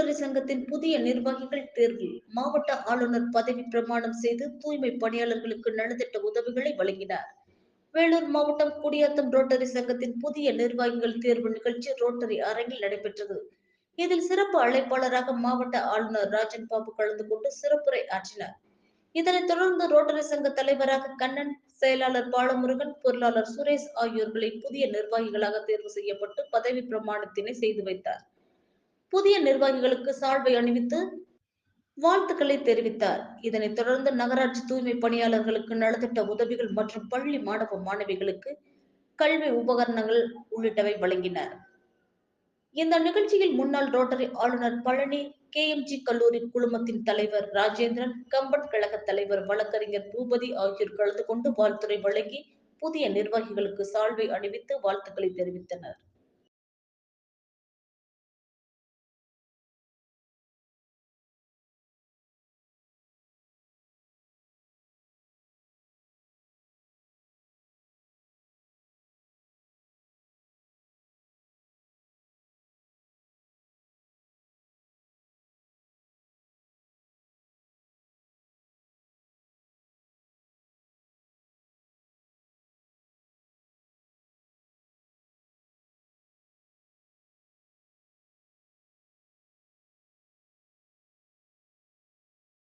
Rotary சங்கத்தின் புதிய நிர்வாகிகள் தேர்வில் மாவட்ட ஆளுநர் பதவி பிரமாணம் செய்து தூய்மை பணியாளர்களுக்கு நலத்திட்ட உதவிகளை வழங்கினார். வேலூர் மாவட்டம் குடியாத்தம் ரோட்டரி சங்கத்தின் புதிய நிர்வாகிகள் தேர்வு நிகழ்ச்சி ரோட்டரி அரங்கில் நடைபெற்றது. இதில் சிறப்பு அழைப்பாளராக மாவட்ட ஆளுநர் ராஜன் பாபு கலந்து கொண்டு சிறப்புரை ஆற்றினார். இதனைத் தொடர்ந்து ரோட்டரி சங்க தலைவராக கண்ணன் செயலாளர் பாலமுருகன் பொருளாளர் சுரேஷ் ஆகியோர்களை புதிய நிர்வாகிகளாக தேர்வு செய்யப்பட்டு பதவி பிரமாணத்தினை செய்து வைத்தார். புதிய நிர்வாகிகளுக்கு சால்வை அணிவித்து வாழ்த்துக்களை தெரிவித்தார். இதனைத் தொடர்ந்து நகராட்சி தூய்மை பணியாளர்களுக்கு நலத்திட்ட உதவிகள் மற்றும் பள்ளி மாணவ மாணவிகளுக்கு கல்வி உபகரணங்கள் உள்ளிட்டவை வழங்கினார். இந்த நிகழ்ச்சியில் முன்னாள் ரோட்டரி ஆளுநர் பழனி கேஎம்ஜி கல்லூரி குழுமத்தின் தலைவர் ராஜேந்திரன் கம்பன் கழக தலைவர் வழக்கறிஞர் பூபதி ஆகியோர் கலந்து கொண்டு வாழ்த்துறை வழங்கி புதிய நிர்வாகிகளுக்கு சால்வை அணிவித்து வாழ்த்துக்களை தெரிவித்தனர்.